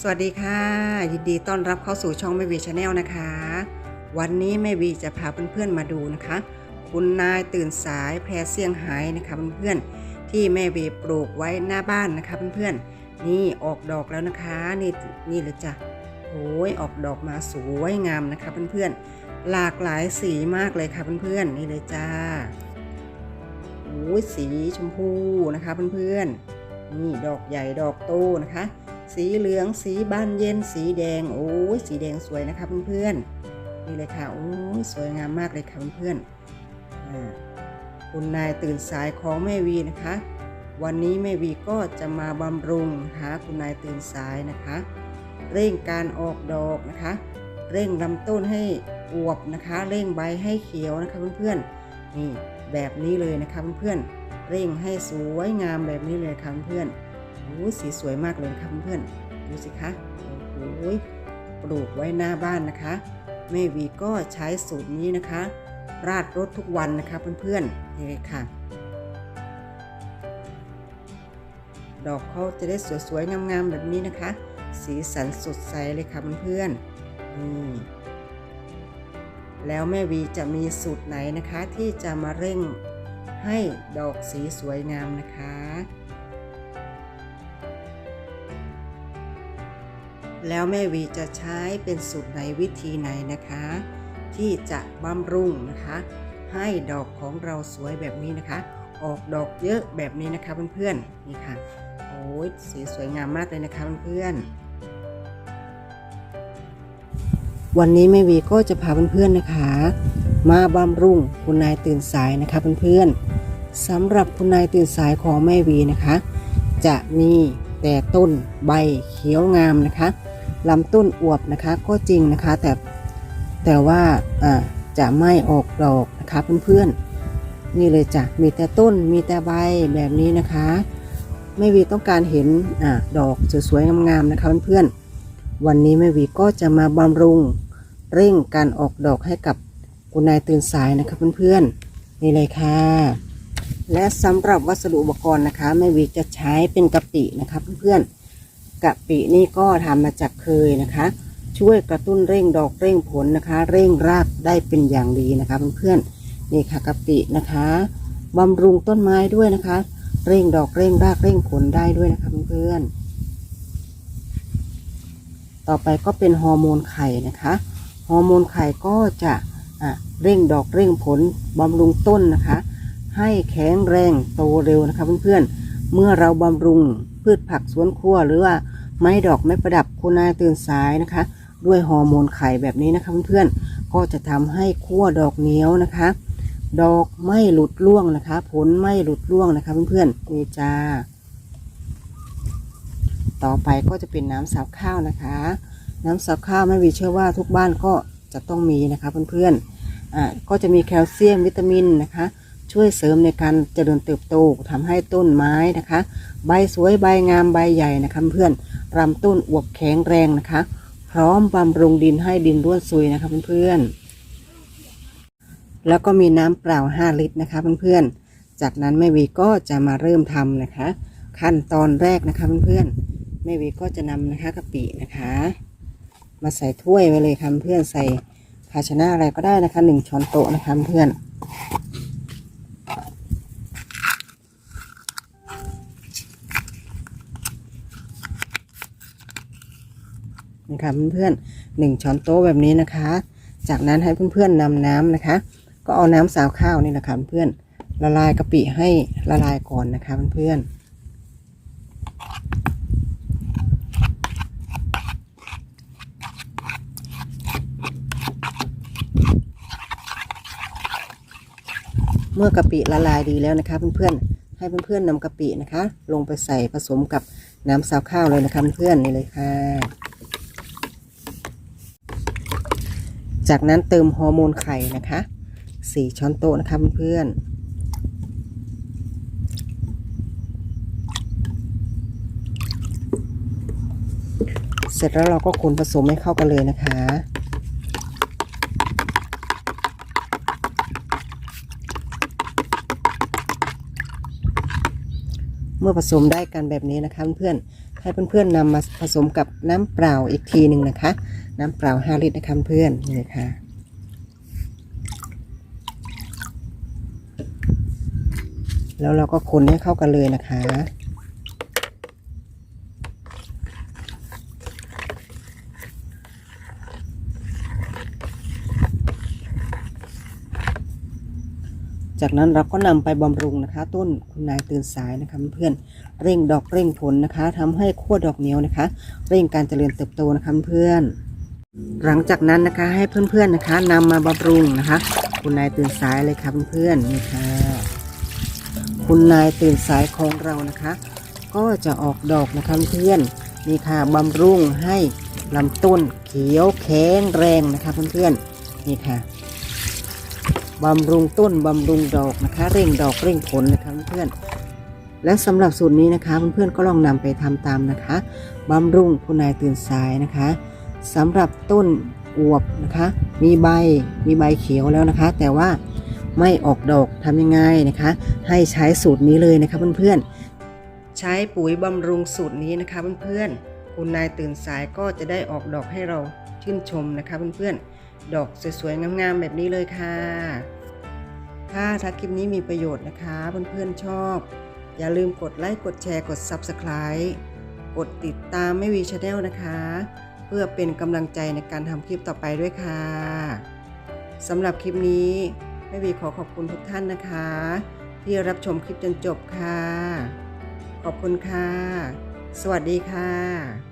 สวัสดีค่ะ ยินดีต้อนรับเข้าสู่ช่องแม่วีชาแนลนะคะ วันนี้แม่วีจะพาเพื่อนๆมาดูนะคะ คุณนายตื่นสายแพรเซี่ยงไฮ้นะคะเพื่อนๆที่แม่วีปลูกไว้หน้าบ้านนะคะเพื่อนๆนี่ออกดอกแล้วนะคะนี่นี่เลยจ้ะโอ้ยออกดอกมาสวยงามนะคะเพื่อนๆหลากหลายสีมากเลยค่ะเพื่อนๆนี่เลยจ้าโอ้ยสีชมพูนะคะเพื่อนๆนี่ดอกใหญ่ดอกโตนะคะ สีเหลืองสีบานเย็นสีแดงโอ้ยสีแดงสวยนะคะเพื่อนๆนี่เลยค่ะโอ้ยสวยงามมากเลยค่ะเพื่อนๆคุณนายตื่นสายของแม่วีนะคะ วันนี้แม่วีก็จะมาบำรุงนะคะคุณนายตื่นสายนะคะ เร่งการออกดอกนะคะ เร่งลำต้นให้อวบนะคะ เร่งใบให้เขียวนะคะเพื่อนๆนี่แบบนี้เลยนะคะเพื่อนๆเร่งให้สวยงามแบบนี้เลยค่ะเพื่อนๆ โอ้สีสวยมากเลยค่ะเพื่อนๆดูสิคะโอ้ยปลูกไว้หน้าบ้านนะคะแม่วีก็ใช้สูตรนี้นะคะ ราดรถทุกวันนะคะเพื่อนๆนี่เลยค่ะ ดอกเขาจะได้สวยๆงามๆแบบนี้นะคะ สีสันสดใสเลยค่ะเพื่อนๆนี่แล้วแม่วีจะมีสูตรไหนนะคะที่จะมาเร่งให้ดอกสีสวยงามนะคะ แล้วแม่วีจะใช้เป็นสูตรไหนวิธีไหนนะคะ ที่จะบำรุงนะคะ ให้ดอกของเราสวยแบบนี้นะคะ ออกดอกเยอะแบบนี้นะคะเพื่อนๆนี่ค่ะโอ้ยสีสวยงามมากเลยนะคะเพื่อนๆวันนี้แม่วีก็จะพาเพื่อนๆนะคะ มาบำรุงคุณนายตื่นสายนะคะเพื่อนๆสำหรับคุณนายตื่นสายของแม่วีนะคะ จะมีแต่ต้นใบเขียวงามนะคะ ลำต้นอวบนะคะก็จริงนะคะ แต่แต่ว่าจะไม่ออกดอกนะคะเพื่อนๆนี่เลยจ้ะมีแต่ต้นมีแต่ใบแบบนี้นะคะแม่วีต้องการเห็นอดอกสวยๆงามๆนะคะเพื่อนๆวันนี้แม่วีก็จะมาบำรุงเร่งการออกดอกให้กับคุณนายตื่นสายนะคะเพื่อนๆนี่เลยค่ะ และสำหรับวัสดุอุปกรณ์นะคะแม่วีจะใช้เป็นกะปินะคะเพื่อนๆ กะปินี่ก็ทำมาจากเคยนะคะ ช่วยกระตุ้นเร่งดอกเร่งผลนะคะ เร่งรากได้เป็นอย่างดีนะคะเพื่อนๆนี่ค่ะกะปินะคะบำรุงต้นไม้ด้วยนะคะ เร่งดอกเร่งรากเร่งผลได้ด้วยนะคะเพื่อนๆต่อไปก็เป็นฮอร์โมนไข่นะคะฮอร์โมนไข่ก็จะเร่งดอกเร่งผลบำรุงต้นนะคะ ให้แข็งแรงโตเร็วนะคะเพื่อนๆเมื่อเราบำรุง พืชผักสวนครัวหรือว่าไม้ดอกไม้ประดับคุณนายตื่นสายนะคะ ด้วยฮอร์โมนไข่แบบนี้นะคะเพื่อนๆก็จะทำให้ขั้วดอกเหนียวนะคะ ดอกไม่หลุดร่วงนะคะ ผลไม่หลุดร่วงนะคะเพื่อนๆนี่จ้าต่อไปก็จะเป็นน้ำสับข้าวนะคะ น้ำสับข้าวแม่วีเชื่อว่าทุกบ้านก็จะต้องมีนะคะเพื่อนๆอ่าก็จะมีแคลเซียมวิตามินนะคะ ช่วยเสริมในการเจริญเติบโตทำให้ต้นไม้นะคะ ใบสวยใบงามใบใหญ่นะคะเพื่อนลำต้นอวบแข็งแรงนะคะ พร้อมบำรุงดินให้ดินร่วนซุยนะคะเพื่อนๆแล้วก็มีน้ำเปล่า 5 ลิตรนะคะเพื่อนๆจากนั้นแม่วีก็จะมาเริ่มทำนะคะ ขั้นตอนแรกนะคะเพื่อนๆแม่วีก็จะนำนะคะกะปินะคะ มาใส่ถ้วยไว้เลยค่ะเพื่อนใส่ภาชนะอะไรก็ได้นะคะหนึ่งช้อนโต๊ะนะคะเพื่อน นะคะเพื่อนๆหนึ่งช้อนโต๊ะแบบนี้นะคะ จากนั้นให้เพื่อนๆนำน้ำนะคะ ก็เอาน้ำสาวข้าวนี่แหละค่ะเพื่อนละลายกะปิให้ละลายก่อนนะคะเพื่อนๆเมื่อกะปิละลายดีแล้วนะคะเพื่อนๆ ให้เพื่อนๆนำกะปินะคะ ลงไปใส่ผสมกับน้ำสาวข้าวเลยนะคะเพื่อนๆนี่เลยค่ะ จากนั้นเติมฮอร์โมนไข่นะคะสี่ช้อนโต๊ะนะคะเพื่อนเสร็จแล้วเราก็คนผสมให้เข้ากันเลยนะคะ เมื่อผสมได้กันแบบนี้นะคะเพื่อนๆให้เพื่อนๆนำมาผสมกับน้ำเปล่าอีกทีหนึ่งนะคะ น้ำเปล่า5ลิตรนะคะเพื่อนนี่ค่ะแล้วเราก็คนให้เข้ากันเลยนะคะ จากนั้นเราก็นำไปบำรุงนะคะ ต้นคุณนายตื่นสายนะคะเพื่อนเร่งดอกเร่งผลนะคะทำให้ขั้วดอกเหนียวนะคะ เร่งการเจริญเติบโตนะคะเพื่อน หลังจากนั้นนะคะให้เพื่อนๆนะคะนำมาบำรุงนะคะ คุณนายตื่นสายเลยค่ะเพื่อนๆนี่ค่ะคุณนายตื่นสายของเรานะคะ ก็จะออกดอกนะคะเพื่อนๆนี่ค่ะบำรุงให้ลำต้นเขียวแข็งแรงนะคะเพื่อนๆนี่ค่ะบำรุงต้นบำรุงดอกนะคะ เร่งดอกเร่งผลนะคะเพื่อนๆและสำหรับสูตรนี้นะคะเพื่อนๆก็ลองนำไปทำตามนะคะบำรุงคุณนายตื่นสายนะคะ สำหรับต้นอวบนะคะ มีใบมีใบเขียวแล้วนะคะ แต่ว่าไม่ออกดอกทำยังไงนะคะ ให้ใช้สูตรนี้เลยนะคะเพื่อนๆใช้ปุ๋ยบำรุงสูตรนี้นะคะเพื่อนๆคุณนายตื่นสายก็จะได้ออกดอกให้เราชื่นชมนะคะเพื่อนๆดอกสวยๆงามๆแบบนี้เลยค่ะ ถ้าถ้าคลิปนี้มีประโยชน์นะคะเพื่อนๆชอบ อย่าลืมกดไลค์กดแชร์กด Subscribe กดติดตามไม่วีชาแนลนะคะ เพื่อเป็นกำลังใจในการทำคลิปต่อไปด้วยค่ะสำหรับคลิปนี้แม่วีขอขอบคุณทุกท่านนะคะ ที่รับชมคลิปจนจบค่ะ ขอบคุณค่ะ สวัสดีค่ะ